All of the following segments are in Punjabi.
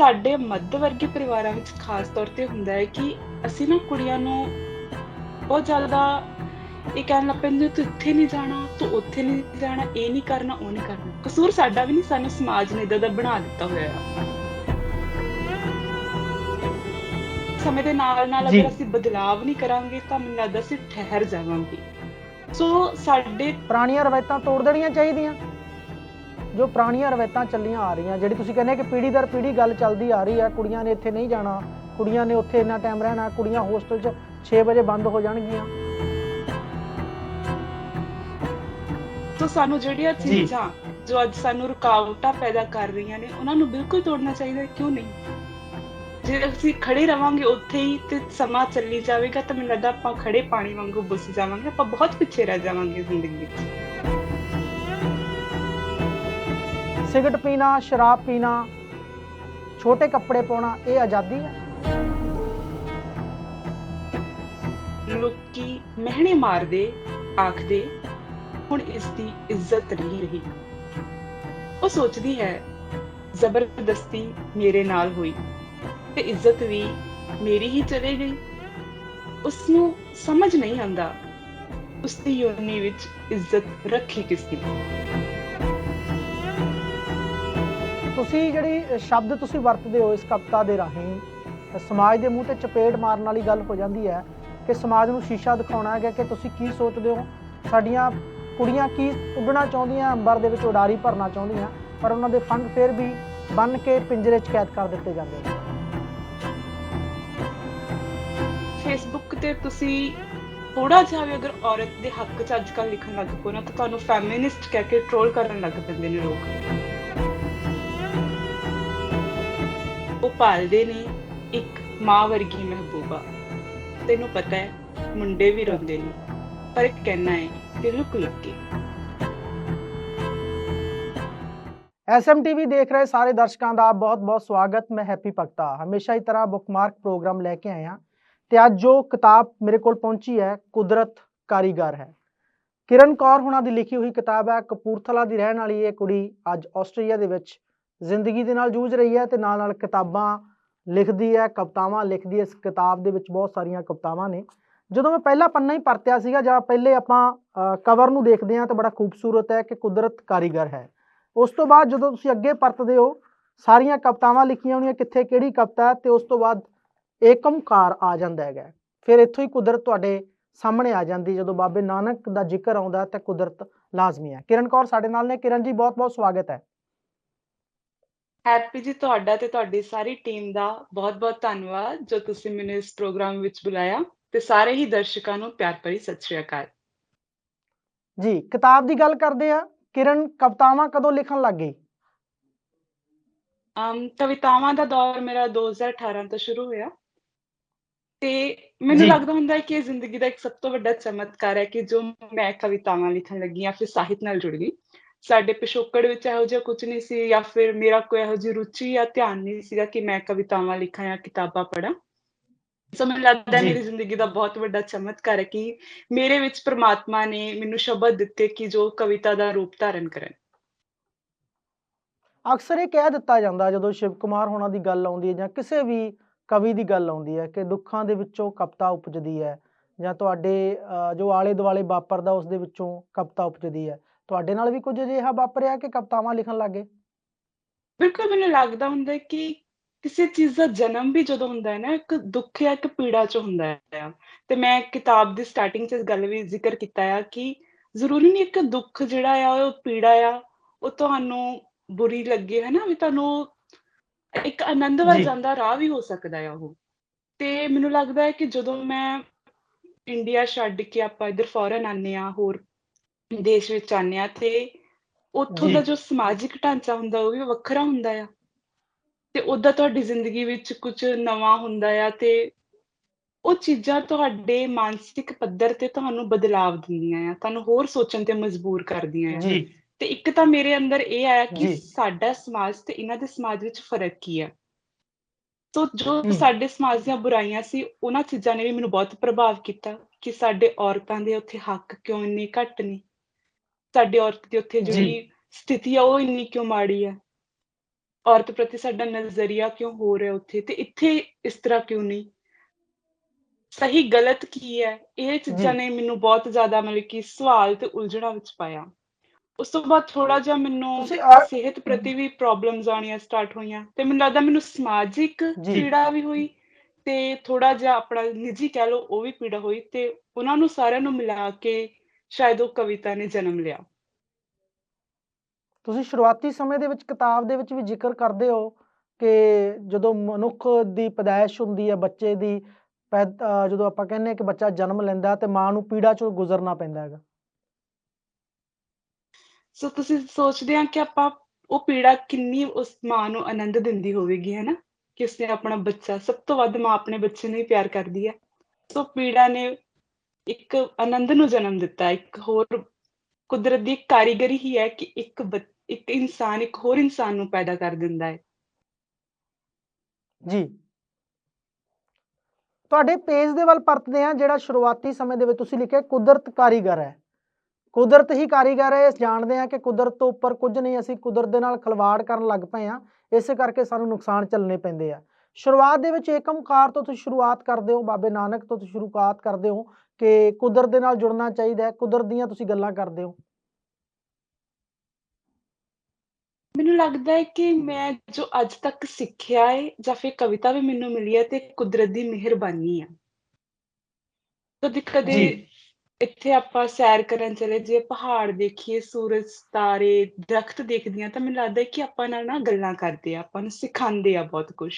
ਸਾਡੇ ਮੱਧ ਵਰਗੀ ਪਰਿਵਾਰਾਂ ਵਿੱਚ ਖਾਸ ਤੌਰ ਤੇ ਹੁੰਦਾ ਹੈ ਕਿ ਅਸੀਂ ਨਾ ਕੁੜੀਆਂ ਨੂੰ ਬਹੁਤ ਜ਼ਿਆਦਾ ਇਹ ਕਹਿਣ ਲੱਗ ਪੈਂਦੇ ਤੂੰ ਇੱਥੇ ਨਹੀਂ ਜਾਣਾ ਤੂੰ ਉੱਥੇ ਨਹੀਂ ਜਾਣਾ ਇਹ ਨਹੀਂ ਕਰਨਾ ਉਹ ਨਹੀਂ ਕਰਨਾ। ਕਸੂਰ ਸਾਡਾ ਵੀ ਨਹੀਂ ਸਾਨੂੰ ਸਮਾਜ ਨੇ ਇਦਾਂ ਦਾ ਬਣਾ ਦਿੱਤਾ ਹੋਇਆ ਆ ਸਮੇਂ ਦੇ ਨਾਲ ਨਾਲ। ਅਗਰ ਅਸੀਂ ਬਦਲਾਵ ਨਹੀਂ ਕਰਾਂਗੇ ਤਾਂ ਮੈਨੂੰ ਲੱਗਦਾ ਅਸੀਂ ਠਹਿਰ ਜਾਵਾਂਗੇ। ਸੋ ਸਾਡੇ ਪੁਰਾਣੀਆਂ ਰਵਾਇਤਾਂ ਤੋੜ ਦੇਣੀਆਂ ਚਾਹੀਦੀਆਂ। ਜੋ ਪੁਰਾਣੀਆਂ ਰਵਾਇਤਾਂ ਚੱਲੀਆਂ ਆ ਰਹੀਆਂ ਜਿਹੜੀ ਤੁਸੀਂ ਕਹਿੰਦੇ ਕਿ ਪੀੜ੍ਹੀ ਦਰ ਪੀੜ੍ਹੀ ਗੱਲ ਚੱਲਦੀ ਆ ਰਹੀ ਹੈ ਕੁੜੀਆਂ ਨੇ ਇੱਥੇ ਨਹੀਂ ਜਾਣਾ ਕੁੜੀਆਂ ਨੇ ਉੱਥੇ ਇੰਨਾ ਟਾਈਮ ਰਹਿਣਾ ਕੁੜੀਆਂ ਹੋਸਟਲ 'ਚ 6 ਵਜੇ ਬੰਦ ਹੋ ਜਾਣਗੀਆਂ। ਤੋਂ ਸਾਨੂੰ ਜਿਹੜੀਆਂ। ਚੀਜ਼ਾਂ ਜੋ ਅੱਜ ਸਾਨੂੰ ਰੁਕਾਵਟਾਂ ਪੈਦਾ ਕਰ ਰਹੀਆਂ ਨੇ ਉਹਨਾਂ ਨੂੰ ਬਿਲਕੁਲ ਤੋੜਨਾ ਚਾਹੀਦਾ ਕਿਉਂ ਨਹੀਂ? ਜੇ ਅਸੀਂ ਖੜੇ ਰਵਾਂਗੇ ਉੱਥੇ ਹੀ ਤੇ ਸਮਾਂ ਚੱਲੀ ਜਾਵੇਗਾ ਤਾਂ ਮੈਨੂੰ ਲੱਗਦਾ ਆਪਾਂ ਖੜੇ ਪਾਣੀ ਵਾਂਗੂ ਬੁੱਸ ਜਾਵਾਂਗੇ ਆਪਾਂ ਬਹੁਤ ਪਿੱਛੇ ਰਹਿ ਜਾਵਾਂਗੇ ਜ਼ਿੰਦਗੀ ਵਿੱਚ। ਸਿਗਰਟ ਪੀਣਾ, ਸ਼ਰਾਬ ਪੀਣਾ, ਛੋਟੇ ਕੱਪੜੇ ਪਾਉਣਾ, ਇਹ ਆਜ਼ਾਦੀ ਹੈ। ਲੋਕੀ ਮਹਿਣੇ ਮਾਰਦੇ, ਆਖਦੇ, ਹੁਣ ਇਸ ਦੀ ਇੱਜ਼ਤ ਨਹੀਂ ਰਹੀ। ਉਹ ਸੋਚਦੀ ਹੈ, ਜ਼ਬਰਦਸਤੀ ਮੇਰੇ ਨਾਲ ਹੋਈ ਤੇ ਇੱਜ਼ਤ ਵੀ ਮੇਰੀ ਹੀ ਚਲੇ ਗਈ। ਉਸ ਨੂੰ ਸਮਝ ਨਹੀਂ ਆਉਂਦਾ ਉਸ ਦੀ ਯੋਨੀ ਵਿੱਚ ਇੱਜ਼ਤ ਰੱਖੀ ਕਿਸ ਦੀ ਤੁਸੀਂ ਜਿਹੜੀ ਸ਼ਬਦ ਤੁਸੀਂ ਵਰਤਦੇ ਹੋ ਇਸ ਕਵਿਤਾ ਦੇ ਰਾਹੀਂ ਸਮਾਜ ਦੇ ਮੂੰਹ ਤੇ ਚਪੇੜ ਮਾਰਨ ਵਾਲੀ ਗੱਲ ਹੋ ਜਾਂਦੀ ਹੈ ਕਿ ਸਮਾਜ ਨੂੰ ਸ਼ੀਸ਼ਾ ਦਿਖਾਉਣਾ ਹੈਗਾ ਕਿ ਤੁਸੀਂ ਕੀ ਸੋਚਦੇ ਹੋ। ਸਾਡੀਆਂ ਕੁੜੀਆਂ ਕੀ ਉੱਡਣਾ ਚਾਹੁੰਦੀਆਂ, ਅੰਬਰ ਦੇ ਵਿੱਚ ਉਡਾਰੀ ਭਰਨਾ ਚਾਹੁੰਦੀਆਂ, ਪਰ ਉਹਨਾਂ ਦੇ ਫੰਡ ਫੇਰ ਵੀ ਬੰਨ ਕੇ ਪਿੰਜਰੇ 'ਚ ਕੈਦ ਕਰ ਦਿੱਤੇ ਜਾਂਦੇ ਨੇ। ਫੇਸਬੁੱਕ ਤੇ ਤੁਸੀਂ ਥੋੜਾ ਜਿਹਾ ਵੀ ਅਗਰ ਔਰਤ ਦੇ ਹੱਕ 'ਚ ਅੱਜ ਕੱਲ੍ਹ ਲਿਖਣ ਲੱਗ ਪਓ ਨਾ, ਤਾਂ ਤੁਹਾਨੂੰ ਫੈਮਿਨਿਸਟ ਕਹਿ ਕੇ ਟ੍ਰੋਲ ਕਰਨ ਲੱਗ ਪੈਂਦੇ ਨੇ ਲੋਕ। ਉਹ ਨੇ ਇੱਕ ਮਾਂ ਵਰਗੀ ਮਹਿਬੂਬਾ। ਤੈਨੂੰ ਪਤਾ ਹੈ, ਮੁੰਡੇ ਵੀ ਰੋਂਦੇ ਨੇ, ਪਰ ਕਹਿਣਾ ਹੈ ਕਿ ਲੁਕ ਲੁਕ ਕੇ। ਐਸਐਮਟੀਵੀ ਦੇਖ ਰਹੇ ਸਾਰੇ ਦਰਸ਼ਕਾਂ ਦਾ ਬਹੁਤ-ਬਹੁਤ ਸਵਾਗਤ, ਮੈਂ ਹੈਪੀ ਭਗਤਾ। ਹਮੇਸ਼ਾ ਹੀ ਤਰ੍ਹਾਂ ਬੁੱਕਮਾਰਕ ਪ੍ਰੋਗਰਾਮ ਲੈ ਕੇ ਆਇਆ ਤੇ ਅੱਜ ਜੋ ਕਿਤਾਬ ਮੇਰੇ ਕੋਲ ਪਹੁੰਚੀ ਹੈ, ਕੁਦਰਤ ਕਾਰੀਗਰ ਹੈ। ਕਿਰਨ ਕੌਰ ਹੁਣਾਂ ਦੀ ਲਿਖੀ ਹੋਈ ਕਿਤਾਬ ਹੈ, ਕਪੂਰਥਲਾ ਦੀ ਰਹਿਣ ਵਾਲੀ ਇਹ ਕੁੜੀ ਅੱਜ ਆਸਟ੍ਰੇਲੀਆ ਦੇ ਵਿੱਚ ਜ਼ਿੰਦਗੀ ਦੇ ਨਾਲ ਜੂਝ ਰਹੀ ਹੈ ਤੇ ਨਾਲ-ਨਾਲ ਕਿਤਾਬਾਂ ਲਿਖਦੀ ਹੈ, ਕਵਿਤਾਵਾਂ ਲਿਖਦੀ ਹੈ। ਇਸ ਕਿਤਾਬ ਦੇ ਵਿੱਚ ਬਹੁਤ ਸਾਰੀਆਂ ਕਵਿਤਾਵਾਂ ਨੇ। ਜਦੋਂ ਮੈਂ ਪਹਿਲਾ ਪੰਨਾ ਹੀ ਪਰਤਿਆ ਸੀਗਾ ਜਾਂ ਪਹਿਲੇ ਆਪਾਂ ਕਵਰ ਨੂੰ ਦੇਖਦੇ ਹਾਂ ਤਾਂ ਬੜਾ ਖੂਬਸੂਰਤ ਹੈ ਕਿ ਕੁਦਰਤ ਕਾਰੀਗਰ ਹੈ। ਉਸ ਤੋਂ ਬਾਅਦ ਜਦੋਂ ਤੁਸੀਂ ਅੱਗੇ ਪਰਤਦੇ ਹੋ, ਸਾਰੀਆਂ ਕਵਿਤਾਵਾਂ ਲਿਖੀਆਂ ਹੋਣੀਆਂ ਕਿੱਥੇ ਕਿਹੜੀ ਕਵਿਤਾ ਹੈ ਤੇ ਉਸ ਤੋਂ ਬਾਅਦ ਏਕਮਕਾਰ ਆ ਜਾਂਦਾ ਹੈਗਾ। ਫਿਰ ਇੱਥੋਂ ਹੀ ਕੁਦਰਤ ਤੁਹਾਡੇ ਸਾਹਮਣੇ ਆ ਜਾਂਦੀ ਜਦੋਂ ਬਾਬੇ ਨਾਨਕ ਦਾ ਜ਼ਿਕਰ ਆਉਂਦਾ ਤਾਂ ਕੁਦਰਤ ਲਾਜ਼ਮੀ ਹੈ। ਕਿਰਨ ਕੌਰ ਸਾਡੇ ਨਾਲ ਨੇ। ਕਿਰਨ ਜੀ ਬਹੁਤ ਬਹੁਤ ਸਵਾਗਤ ਹੈ। ਹੈਪੀ ਜੀ ਤੁਹਾਡਾ ਤੇ ਤੁਹਾਡੀ ਸਾਰੀ ਟੀਮ ਦਾ ਬਹੁਤ-ਬਹੁਤ ਧੰਨਵਾਦ ਜੋ ਤੁਸੀਂ ਮੈਨੂੰ ਇਸ ਪ੍ਰੋਗਰਾਮ ਵਿੱਚ ਬੁਲਾਇਆ ਤੇ ਸਾਰੇ ਹੀ ਦਰਸ਼ਕਾਂ ਨੂੰ ਪਿਆਰ ਭਰੀ ਸਤਿ ਸ਼੍ਰੀ ਅਕਾਲ। ਜੀ ਕਿਤਾਬ ਦੀ ਗੱਲ ਕਰਦੇ ਆ ਕਿਰਨ ਕਵਿਤਾਵਾਂ ਕਦੋਂ ਲਿਖਣ ਲੱਗ ਗਈ? ਅਮ ਕਵਿਤਾਵਾਂ ਦਾ ਦੌਰ ਮੇਰਾ 2018 ਤੋਂ ਸ਼ੁਰੂ ਹੋਇਆ। ਤੇ ਮੈਨੂੰ। ਲੱਗਦਾ ਹੁੰਦਾ ਹੈ ਕਿ ਇਹ ਜ਼ਿੰਦਗੀ ਦਾ ਇੱਕ ਸਭ ਤੋਂ ਵੱਡਾ ਚਮਤਕਾਰ ਹੈ ਕਿ ਜੋ ਮੈਂ ਕਵਿਤਾਵਾਂ ਲਿਖਣ ਲੱਗੀ ਜਾਂ ਫਿਰ ਸਾਹਿਤ ਨਾਲ ਜੁੜ ਗਈ। ਸਾਡੇ ਪਿਛੋਕੜ ਵਿੱਚ ਇਹੋ ਜਿਹਾ ਕੁਝ ਨਹੀਂ ਸੀ ਜਾਂ ਫਿਰ ਮੇਰਾ ਕੋਈ ਇਹੋ ਜਿਹੀ ਰੁਚੀ ਜਾਂ ਧਿਆਨ ਨਹੀਂ ਸੀਗਾ ਕਿ ਮੈਂ ਕਵਿਤਾਵਾਂ ਲਿਖਾਂ ਜਾਂ ਕਿਤਾਬਾਂ ਪੜ੍ਹਾਂ। ਸੋ ਮੈਨੂੰ ਲੱਗਦਾ ਹੈ। ਮੇਰੀ ਜ਼ਿੰਦਗੀ ਦਾ ਬਹੁਤ ਵੱਡਾ ਚਮਤਕਾਰ ਹੈ ਕਿ ਮੇਰੇ ਵਿੱਚ ਪ੍ਰਮਾਤਮਾ ਨੇ ਮੈਨੂੰ ਸ਼ਬਦ ਦਿੱਤੇ ਕਿ ਜੋ ਕਵਿਤਾ ਦਾ ਰੂਪ ਧਾਰਨ ਕਰਨ। ਅਕਸਰ ਇਹ ਕਹਿ ਦਿੱਤਾ ਜਾਂਦਾ ਜਦੋਂ ਸ਼ਿਵ ਕੁਮਾਰ ਹੋਣਾ ਦੀ ਗੱਲ ਆਉਂਦੀ ਹੈ ਜਾਂ ਕਿਸੇ ਵੀ ਕਵੀ ਦੀ ਗੱਲ ਆਉਂਦੀ ਹੈ ਕਿ ਦੁੱਖਾਂ ਦੇ ਵਿੱਚੋਂ ਕਵਿਤਾ ਉਪਜਦੀ ਹੈ ਜਾਂ ਤੁਹਾਡੇ ਜੋ ਆਲੇ ਦੁਆਲੇ ਵਾਪਰਦਾ ਉਸ ਦੇ ਵਿੱਚੋਂ ਕਵਿਤਾ ਉਪਜਦੀ ਹੈ। ਤੁਹਾਡੇ ਨਾਲ ਵੀ ਕੁਝ ਅਜਿਹਾ ਵਾਪਰਿਆ ਕਿ ਕਵਿਤਾਵਾਂ ਲਿਖਣ ਲੱਗੇ? ਬਿਲਕੁਲ ਮੈਨੂੰ ਲੱਗਦਾ ਹੁੰਦਾ ਕਿ ਕਿਸੇ ਚੀਜ਼ ਦਾ ਜਨਮ ਵੀ ਜਦੋਂ ਹੁੰਦਾ ਹੈ ਨਾ ਇੱਕ ਦੁੱਖ ਜਾਂ ਇੱਕ ਪੀੜਾ ਚ ਹੁੰਦਾ ਹੈ। ਤੇ ਮੈਂ ਕਿਤਾਬ ਦੀ ਸਟਾਰਟਿੰਗ ਚ ਇਸ ਗੱਲ ਵੀ ਜ਼ਿਕਰ ਕੀਤਾ ਆ ਕਿ ਜ਼ਰੂਰੀ ਨਹੀਂ ਇੱਕ ਦੁੱਖ ਜਿਹੜਾ ਆ ਉਹ ਪੀੜਾ ਆ ਉਹ ਤੁਹਾਨੂੰ ਬੁਰੀ ਲੱਗੇ ਹੈ ਨਾ? ਵੀ ਤੁਹਾਨੂੰ ਇੱਕ ਆਨੰਦ ਵੱਲ। ਜਾਂਦਾ ਰਾਹ ਵੀ ਹੋ ਸਕਦਾ ਆ ਉਹ। ਤੇ ਮੈਨੂੰ ਲੱਗਦਾ ਹੈ ਕਿ ਜਦੋਂ ਮੈਂ ਇੰਡੀਆ ਛੱਡ ਕੇ ਆਪਾਂ ਇੱਧਰ ਫੋਰਨ ਆਨੇ ਆ ਹੋਰ ਦੇਸ਼ ਵਿੱਚ ਆਨੇ ਆ ਤੇ ਉੱਥੋਂ। ਦਾ ਜੋ ਸਮਾਜਿਕ ਢਾਂਚਾ ਹੁੰਦਾ ਉਹ ਵੀ ਵੱਖਰਾ ਹੁੰਦਾ ਆ ਤੇ ਉਹਦਾ ਤੁਹਾਡੀ ਜ਼ਿੰਦਗੀ ਵਿੱਚ ਕੁਝ ਨਵਾਂ ਹੁੰਦਾ ਆ ਤੇ ਉਹ ਚੀਜ਼ਾਂ ਤੁਹਾਡੇ ਮਾਨਸਿਕ ਪੱਧਰ ਤੇ ਤੁਹਾਨੂੰ ਬਦਲਾਵ ਦਿੰਦੀਆਂ ਆ ਤੁਹਾਨੂੰ ਹੋਰ ਸੋਚਣ ਤੇ ਮਜਬੂਰ ਕਰਦੀਆਂ ਆ ਜੀ ਤੇ ਇੱਕ ਤਾਂ ਮੇਰੇ ਅੰਦਰ ਇਹ ਆਇਆ ਕਿ। ਸਾਡਾ ਸਮਾਜ ਤੇ ਇਹਨਾਂ ਦੇ ਸਮਾਜ ਵਿੱਚ ਫ਼ਰਕ ਕੀ ਹੈ ਸੋ ਜੋ। ਸਾਡੇ ਸਮਾਜ ਦੀਆਂ ਬੁਰਾਈਆਂ ਸੀ ਉਹਨਾਂ ਚੀਜ਼ਾਂ ਨੇ ਵੀ ਮੈਨੂੰ ਬਹੁਤ ਪ੍ਰਭਾਵ ਕੀਤਾ ਕਿ ਸਾਡੇ ਔਰਤਾਂ ਦੇ ਉੱਥੇ ਹੱਕ ਕਿਉਂ ਇੰਨੇ ਘੱਟ ਨੇ ਸਾਡੀ ਔਰਤ ਦੀ ਉੱਥੇ। ਜਿਹੜੀ ਸਥਿਤੀ ਆ ਉਹ ਇੰਨੀ ਕਿਉਂ ਮਾੜੀ ਆ ਔਰਤ ਪ੍ਰਤੀ ਸਾਡਾ ਨਜ਼ਰੀਆ ਕਿਉਂ ਹੋ ਰਿਹਾ ਉੱਥੇ ਤੇ ਇੱਥੇ ਇਸ ਤਰ੍ਹਾਂ ਕਿਉਂ ਨਹੀਂ ਸਹੀ ਗਲਤ ਕੀ ਹੈ ਇਹ ਚੀਜ਼ਾਂ। ਨੇ ਮੈਨੂੰ ਬਹੁਤ ਜ਼ਿਆਦਾ ਮਤਲਬ ਕਿ ਸਵਾਲ ਤੇ ਉਲਝਣਾਂ ਵਿੱਚ ਪਾਇਆ ਉਸ ਤੋਂ ਬਾਅਦ ਥੋੜਾ ਜਿਹਾ ਮੈਨੂੰ ਸਿਹਤ ਪ੍ਰਤੀ ਵੀ ਪ੍ਰੋਬਲਮਸ ਆਉਣੀਆਂ ਸਟਾਰਟ ਹੋਈਆਂ ਤੇ ਮੈਨੂੰ ਲੱਗਦਾ ਮੈਨੂੰ ਸਮਾਜਿਕ। ਪੀੜਾ ਵੀ ਹੋਈ ਤੇ ਥੋੜਾ ਜਿਹਾ ਆਪਣਾ ਨਿੱਜੀ ਕਹਿ ਲਓ ਉਹ ਵੀ ਪੀੜਾ ਹੋਈ ਤੇ ਉਹਨਾਂ ਨੂੰ ਸਾਰਿਆਂ ਨੂੰ ਮਿਲਾ ਕੇ ਸ਼ਾਇਦ ਉਹ ਕਵਿਤਾ ਨੇ ਜਨਮ ਲਿਆ। ਤੁਸੀਂ ਸ਼ੁਰੂਆਤੀ ਸਮੇਂ ਦੇ ਵਿੱਚ ਕਿਤਾਬ ਦੇ ਵਿੱਚ ਵੀ ਜ਼ਿਕਰ ਕਰਦੇ ਹੋ ਕਿ ਜਦੋਂ ਮਨੁੱਖ ਦੀ ਪੈਦਾਇਸ਼ ਹੁੰਦੀ ਹੈ ਬੱਚੇ ਦੀ ਜਦੋਂ ਆਪਾਂ ਕਹਿੰਦੇ ਕਿ ਬੱਚਾ ਜਨਮ ਲੈਂਦਾ ਤੇ ਮਾਂ ਨੂੰ ਪੀੜਾ ਚੋਂ ਗੁਜ਼ਰਨਾ ਪੈਂਦਾ ਹੈਗਾ। ਸੋ ਤੁਸੀਂ ਸੋਚਦੇ ਆ ਕਿ ਆਪਾਂ ਉਹ ਪੀੜਾ ਕਿੰਨੀ ਉਸ ਮਾਂ ਨੂੰ ਆਨੰਦ ਦਿੰਦੀ ਹੋਵੇਗੀ ਹੈ ਨਾ? ਕਿ ਉਸਨੇ ਆਪਣਾ ਬੱਚਾ ਸਭ ਤੋਂ ਵੱਧ ਮਾਂ ਆਪਣੇ ਬੱਚੇ ਨੂੰ ਹੀ ਪਿਆਰ ਕਰਦੀ ਹੈ। ਸੋ ਪੀੜਾ ਨੇ ਇੱਕ ਆਨੰਦ ਨੂੰ ਜਨਮ ਦਿੱਤਾ, ਇੱਕ ਹੋਰ ਕੁਦਰਤ ਦੀ ਕਾਰੀਗਰੀ ਹੀ ਹੈ ਕਿ ਇੱਕ ਇੱਕ ਇਨਸਾਨ, ਇੱਕ ਹੋਰ ਇਨਸਾਨ ਨੂੰ ਪੈਦਾ ਕਰ ਦਿੰਦਾ ਹੈ। ਜੀ। ਤੁਹਾਡੇ ਪੇਜ ਦੇ ਵੱਲ ਪਰਤਦੇ ਆ ਜਿਹੜਾ ਸ਼ੁਰੂਆਤੀ ਸਮੇਂ ਦੇ ਵਿੱਚ ਤੁਸੀਂ ਲਿਖਿਆ, ਕੁਦਰਤ ਕਾਰੀਗਰ ਹੈ। ਕੁਦਰਤ ਹੀ ਕਾਰੀਗਰ ਹੈ, ਇਸ ਜਾਣਦੇ ਆ ਕਿ ਕੁਦਰਤ ਤੋਂ ਉੱਪਰ ਕੁਝ ਨਹੀਂ, ਅਸੀਂ ਕੁਦਰਤ ਦੇ ਨਾਲ ਖਿਲਵਾੜ ਕਰਨ ਲੱਗ ਪਏ ਆ ਇਸੇ ਕਰਕੇ ਸਾਨੂੰ ਨੁਕਸਾਨ ਝੱਲਣੇ ਪੈਂਦੇ ਆ। ਸ਼ੁਰੂਆਤ ਦੇ ਵਿੱਚ ਏਕਮਕਾਰ ਤੋਂ ਤੁਸੀਂ ਸ਼ੁਰੂਆਤ ਕਰਦੇ ਹੋ, ਬਾਬੇ ਨਾਨਕ ਤੋਂ ਤੁਸੀਂ ਸ਼ੁਰੂਆਤ ਕਰਦੇ ਹੋ ਕਿ ਕੁਦਰਤ ਦੇ ਨਾਲ ਜੁੜਨਾ ਚਾਹੀਦਾ ਹੈ ਕੁਦਰਤ ਦੀਆਂ ਤੁਸੀਂ ਗੱਲਾਂ ਕਰਦੇ ਹੋ। ਮੈਨੂੰ ਲੱਗਦਾ ਹੈ ਕਿ ਮੈਂ ਜੋ ਅੱਜ ਤੱਕ ਸਿੱਖਿਆ ਹੈ ਜਾਂ ਫਿਰ ਕਵਿਤਾ ਵੀ ਮੈਨੂੰ ਮਿਲੀ ਹੈ ਤੇ ਕੁਦਰਤ ਦੀ ਮਿਹਰਬਾਨੀ ਆ ਕਦੇ ਕਦੇ। ਇੱਥੇ ਆਪਾਂ ਸੈਰ ਕਰਨ ਚਲੇ ਜੇ ਪਹਾੜ ਦੇਖੀਏ ਸੂਰਜ ਤਾਰੇ ਦਰਖਤ ਦੇਖਦੀਆਂ ਤਾਂ ਮੈਨੂੰ ਲੱਗਦਾ ਹੈ ਕਿ ਆਪਾਂ ਨਾਲ ਨਾ ਗੱਲਾਂ ਕਰਦੇ ਆ ਆਪਾਂ ਨੂੰ ਸਿਖਾਉਂਦੇ ਆ ਬਹੁਤ ਕੁਝ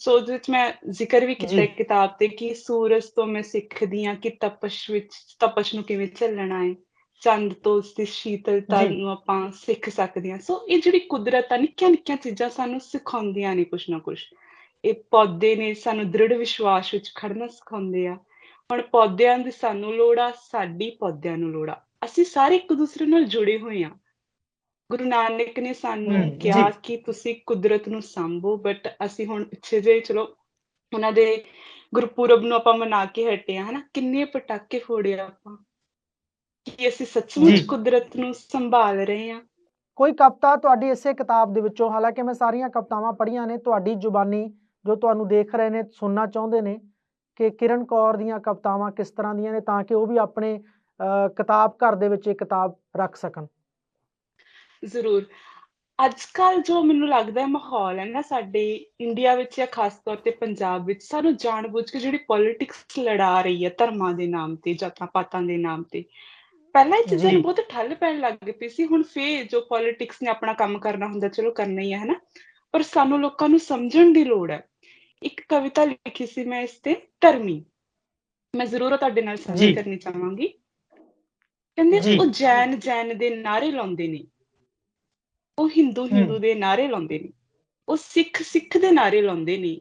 ਸੋ ਉਹਦੇ ਵਿੱਚ ਮੈਂ ਜ਼ਿਕਰ ਵੀ ਕੀਤਾ। ਹੈ ਕਿਤਾਬ ਤੇ ਕਿ ਸੂਰਜ ਤੋਂ ਮੈਂ ਸਿੱਖਦੀ ਆ ਕਿ ਤਪਸ਼ ਵਿੱਚ ਤਪਸ਼ ਨੂੰ ਕਿਵੇਂ ਝੱਲਣਾ ਹੈ ਚੰਦ ਤੋਂ ਉਸਦੀ ਸ਼ੀਤਲਤਾ ਜੀ। ਨੂੰ ਆਪਾਂ ਸਿੱਖ ਸਕਦੇ ਹਾਂ। ਸੋ ਇਹ ਜਿਹੜੀ ਕੁਦਰਤ ਆ ਨਿੱਕੀਆਂ ਨਿੱਕੀਆਂ ਚੀਜ਼ਾਂ ਸਾਨੂੰ ਸਿਖਾਉਂਦੀਆਂ ਨੇ ਕੁਛ ਨਾ ਕੁਛ। ਇਹ ਪੌਦੇ ਨੇ ਸਾਨੂੰ ਦ੍ਰਿੜ ਵਿਸ਼ਵਾਸ ਵਿੱਚ ਖੜਨਾ ਸਿਖਾਉਂਦੇ ਆ। ਹੁਣ ਪੌਦਿਆਂ ਦੀ ਸਾਨੂੰ ਲੋੜ ਆ ਸਾਡੀ ਪੌਦਿਆਂ ਨੂੰ ਲੋੜ ਆ। ਅਸੀਂ ਸਾਰੇ ਇੱਕ ਦੂਸਰੇ ਨਾਲ ਜੁੜੇ ਹੋਏ ਆ। ਗੁਰੂ ਨਾਨਕ ਨੇ ਸਾਨੂੰ ਕਿਹਾ। ਕਿ ਤੁਸੀਂ ਕੁਦਰਤ ਨੂੰ ਸੰਭੋ ਬਟ ਅਸੀਂ ਹੁਣ ਪਿੱਛੇ ਜੇ ਚਲੋ ਉਹਨਾਂ ਦੇ ਗੁਰਪੁਰਬ ਨੂੰ ਆਪਾਂ ਮਨਾ ਕੇ ਹਟੇ ਆ ਹਨਾ ਕਿੰਨੇ ਪਟਾਕੇ ਫੋੜੇ ਆਪਾਂ ਕੀ ਅਸੀਂ ਸੱਚਮੁੱਚ। ਕੁਦਰਤ ਨੂੰ ਸੰਭਾਲ ਰਹੇ ਆ ਕੋਈ ਕਵਿਤਾ ਤੁਹਾਡੀ ਇਸੇ ਕਿਤਾਬ ਦੇ ਵਿੱਚੋਂ ਹਾਲਾਂਕਿ ਮੈਂ ਸਾਰੀਆਂ ਕਵਿਤਾਵਾਂ ਪੜ੍ਹੀਆਂ ਨੇ ਤੁਹਾਡੀ ਜ਼ੁਬਾਨੀ ਜੋ ਤੁਹਾਨੂੰ ਦੇਖ ਰਹੇ ਨੇ ਸੁਣਨਾ ਚਾਹੁੰਦੇ ਨੇ ਕਿ ਕਿਰਨ ਕੌਰ ਦੀਆਂ ਕਵਿਤਾਵਾਂ ਕਿਸ ਤਰ੍ਹਾਂ ਦੀਆਂ ਨੇ ਤਾਂ ਕਿ ਉਹ ਵੀ ਆਪਣੇ ਕਿਤਾਬ ਘਰ ਦੇ ਵਿੱਚ ਇਹ ਕਿਤਾਬ ਰੱਖ ਸਕਣ ਜ਼ਰੂਰ ਅੱਜ ਕੱਲ ਜੋ ਮੈਨੂੰ ਲੱਗਦਾ ਹੈ ਮਾਹੌਲ ਹੈ ਨਾ ਸਾਡੇ ਇੰਡੀਆ ਵਿੱਚ ਜਾਂ ਖਾਸ ਤੌਰ ਤੇ ਪੰਜਾਬ ਵਿੱਚ ਸਾਨੂੰ ਜਾਣਬੁੱਝ ਕੇ ਜਿਹੜੀ ਪੋਲਿਟਿਕਸ ਲੜਾ ਰਹੀ ਹੈ ਧਰਮਾਂ ਦੇ ਨਾਮ ਤੇ ਜਾਤਾਂ ਪਾਤਾਂ ਦੇ ਨਾਮ ਤੇ ਪਹਿਲਾਂ ਇਹ ਚੀਜ਼ਾਂ। ਨੂੰ ਬਹੁਤ ਠੱਲ ਪੈਣ ਲੱਗ ਪਈ ਸੀ ਹੁਣ ਫੇਰ ਜੋ ਪੋਲਿਟਿਕਸ ਨੇ ਆਪਣਾ ਕੰਮ ਕਰਨਾ ਹੁੰਦਾ ਚਲੋ ਕਰਨਾ ਹੀ ਹੈ ਹਨਾ ਪਰ ਸਾਨੂੰ ਲੋਕਾਂ ਨੂੰ ਸਮਝਣ ਦੀ ਲੋੜ ਹੈ ਇੱਕ ਕਵਿਤਾ ਲਿਖੀ ਸੀ ਮੈਂ ਇਸ ਤੇ ਧਰਮੀ ਮੈਂ ਜ਼ਰੂਰ ਤੁਹਾਡੇ ਨਾਲ। ਸਾਂਝੀ ਕਰਨੀ ਚਾਹਾਂਗੀ ਕਹਿੰਦੇ। ਉਹ ਜੈਨ ਜੈਨ ਦੇ ਨਾਰੇ ਲਾਉਂਦੇ ਨੇ ਉਹ ਹਿੰਦੂ ਹਿੰਦੂ ਦੇ ਨਾਰੇ ਲਾਉਂਦੇ ਨੇ। ਉਹ ਸਿੱਖ ਸਿੱਖ ਦੇ ਨਾਰੇ ਲਾਉਂਦੇ ਨੇ।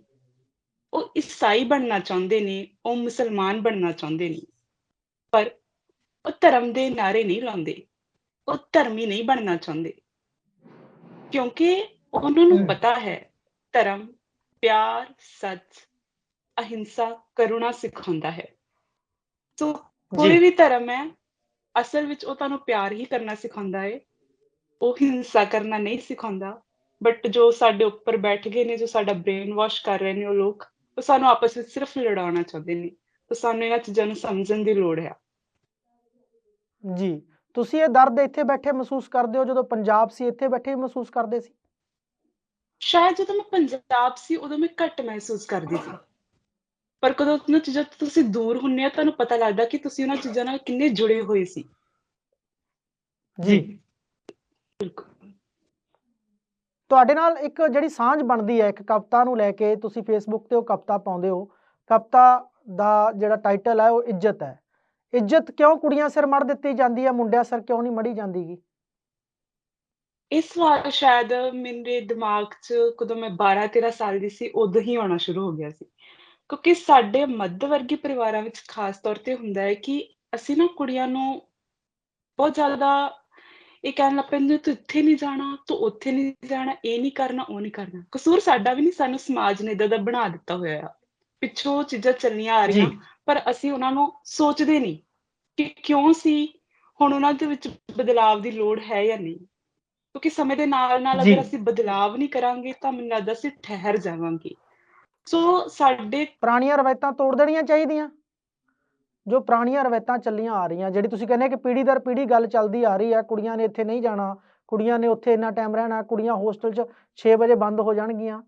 ਉਹ ਈਸਾਈ ਬਣਨਾ ਚਾਹੁੰਦੇ ਨੇ ਉਹ ਮੁਸਲਮਾਨ ਬਣਨਾ ਚਾਹੁੰਦੇ ਨੇ। ਪਰ ਉਹ ਧਰਮ ਦੇ ਨਾਰੇ ਨਹੀਂ ਲਾਉਂਦੇ। ਉਹ ਧਰਮੀ ਨਹੀਂ ਬਣਨਾ ਚਾਹੁੰਦੇ। ਕਿਉਂਕਿ ਉਹਨਾਂ ਨੂੰ। ਪਤਾ ਹੈ ਧਰਮ ਪਿਆਰ ਸੱਚ ਅਹਿੰਸਾ ਕਰੁਣਾ ਸਿਖਾਉਂਦਾ ਹੈ। ਸੋ ਕੋਈ ਵੀ ਧਰਮ ਹੈ ਅਸਲ ਵਿੱਚ ਉਹ ਤੁਹਾਨੂੰ ਪਿਆਰ ਹੀ ਕਰਨਾ ਸਿਖਾਉਂਦਾ ਹੈ। ਉਹ ਹਿੰਸਾ ਕਰਨਾ ਨਹੀਂ ਸਿਖਾਉਂਦਾ। ਬਟ ਜੋ ਸਾਡੇ ਉੱਪਰ ਬੈਠ ਗਏ ਨੇ ਜੋ ਸਾਡਾ ਬ੍ਰੇਨ ਵਾਸ਼ ਕਰ ਰਹੇ ਨੇ ਉਹ ਲੋਕ ਉਹ ਸਾਨੂੰ ਆਪਸ ਵਿੱਚ ਸਿਰਫ ਲੜਾਉਣਾ ਚਾਹੁੰਦੇ ਨੇ। ਤਾਂ ਸਾਨੂੰ ਇਹਨਾਂ ਚੀਜ਼ਾਂ ਨੂੰ ਸਮਝਣ ਦੀ ਲੋੜ ਹੈ। ਜੀ ਤੁਸੀਂ ਇਹ ਦਰਦ ਇੱਥੇ ਬੈਠੇ ਮਹਿਸੂਸ ਕਰਦੇ ਹੋ ਜਦੋਂ ਪੰਜਾਬ ਸੀ ਇੱਥੇ ਬੈਠੇ ਮਹਿਸੂਸ ਕਰਦੇ ਸੀ? ਸ਼ਾਇਦ ਜਦੋਂ ਮੈਂ ਪੰਜਾਬ ਸੀ ਉਦੋਂ ਮੈਂ ਘੱਟ ਮਹਿਸੂਸ ਕਰਦੀ ਸੀ। ਪਰ ਕਦੋਂ ਉਹਨਾਂ ਚੀਜ਼ਾਂ ਤੋਂ ਤੁਸੀਂ ਦੂਰ ਹੁੰਨੇ ਆ ਤੁਹਾਨੂੰ ਪਤਾ ਲੱਗਦਾ ਕਿ ਤੁਸੀਂ ਉਹਨਾਂ ਚੀਜ਼ਾਂ ਨਾਲ ਕਿੰਨੇ ਜੁੜੇ ਹੋਏ ਸੀ। ਜੀ। ਤੁਹਾਡੇ ਨਾਲ ਇੱਕ ਜਿਹੜੀ ਸਾਂਝ ਬਣਦੀ ਹੈ, ਇੱਕ ਕਵਿਤਾ ਨੂੰ ਲੈ ਕੇ ਤੁਸੀਂ ਫੇਸਬੁੱਕ ਤੇ ਉਹ ਕਵਿਤਾ ਪਾਉਂਦੇ ਹੋ। ਕਵਿਤਾ ਦਾ ਜਿਹੜਾ ਟਾਈਟਲ ਹੈ, ਉਹ ਇੱਜ਼ਤ ਹੈ। ਇੱਜ਼ਤ ਕਿਉਂ ਕੁੜੀਆਂ ਸਿਰ ਮੜ ਦਿੱਤੀ ਜਾਂਦੀ ਹੈ, ਮੁੰਡਿਆਂ ਸਿਰ ਕਿਉਂ ਨਹੀਂ ਮੜੀ ਜਾਂਦੀਗੀ ਇਸ ਵਾਰ ਸ਼ਾਇਦ ਮੇਰੇ ਦਿਮਾਗ 'ਚ ਕਦੋਂ ਮੈਂ 12 13 ਸਾਲ ਦੀ ਸੀ, ਉਦੋਂ ਹੀ ਆਉਣਾ ਸ਼ੁਰੂ ਹੋ ਗਿਆ ਸੀ। ਕਿਉਂਕਿ ਸਾਡੇ ਮੱਧ ਵਰਗੀ ਪਰਿਵਾਰਾਂ ਵਿੱਚ ਖਾਸ ਤੌਰ ਤੇ ਹੁੰਦਾ ਹੈ ਕਿ ਅਸੀਂ ਨਾ ਕੁੜੀਆਂ ਨੂੰ ਬਹੁਤ ਜ਼ਿਆਦਾ ਇਹ ਕਹਿਣ ਲੱਗ ਪੈਂਦੇ ਤੂੰ ਇੱਥੇ ਨਹੀਂ ਜਾਣਾ ਤੂੰ ਉੱਥੇ ਨਹੀਂ ਜਾਣਾ ਇਹ ਨਹੀਂ ਕਰਨਾ ਉਹ ਨਹੀਂ ਕਰਨਾ। ਕਸੂਰ ਸਾਡਾ ਵੀ ਨਹੀਂ ਸਾਨੂੰ ਸਮਾਜ ਨੇ ਇਦਾਂ ਦਾ ਬਣਾ ਦਿੱਤਾ ਹੋਇਆ ਆ। ਪਿੱਛੋਂ ਚੀਜ਼ਾਂ ਚੱਲੀਆਂ ਆ ਰਹੀਆਂ ਪਰ ਅਸੀਂ ਉਹਨਾਂ ਨੂੰ ਸੋਚਦੇ ਨਹੀਂ ਕਿ ਕਿਉਂ ਸੀ ਹੁਣ ਉਹਨਾਂ ਦੇ ਵਿੱਚ ਬਦਲਾਵ ਦੀ ਲੋੜ ਹੈ ਜਾਂ ਨਹੀਂ। ਕਿਉਂਕਿ ਸਮੇਂ ਦੇ ਨਾਲ-ਨਾਲ ਜੀ। ਅਗਰ ਅਸੀਂ ਬਦਲਾਵ ਨਹੀਂ ਕਰਾਂਗੇ ਤਾਂ ਮੈਨੂੰ ਲੱਗਦਾ ਅਸੀਂ ਠਹਿਰ ਜਾਵਾਂਗੇ। ਸੋ ਸਾਡੇ ਪੁਰਾਣੀਆਂ ਰਵਾਇਤਾਂ ਤੋੜ ਦੇਣੀਆਂ ਚਾਹੀਦੀਆਂ। ਜੋ ਪੁਰਾਣੀਆਂ ਰਵਾਇਤਾਂ ਚੱਲੀਆਂ ਆ ਰਹੀਆਂ ਜਿਹੜੀ ਤੁਸੀਂ ਕਹਿੰਦੇ ਕਿ ਪੀੜ੍ਹੀ ਦਰ ਪੀੜ੍ਹੀ ਗੱਲ ਚੱਲਦੀ ਆ ਰਹੀ ਹੈ ਕੁੜੀਆਂ ਨੇ ਇੱਥੇ ਨਹੀਂ ਜਾਣਾ ਕੁੜੀਆਂ ਨੇ ਉੱਥੇ ਇੰਨਾ ਟਾਈਮ ਰਹਿਣਾ ਕੁੜੀਆਂ ਹੋਸਟਲ 'ਚ 6 ਵਜੇ ਬੰਦ ਹੋ ਜਾਣਗੀਆਂ।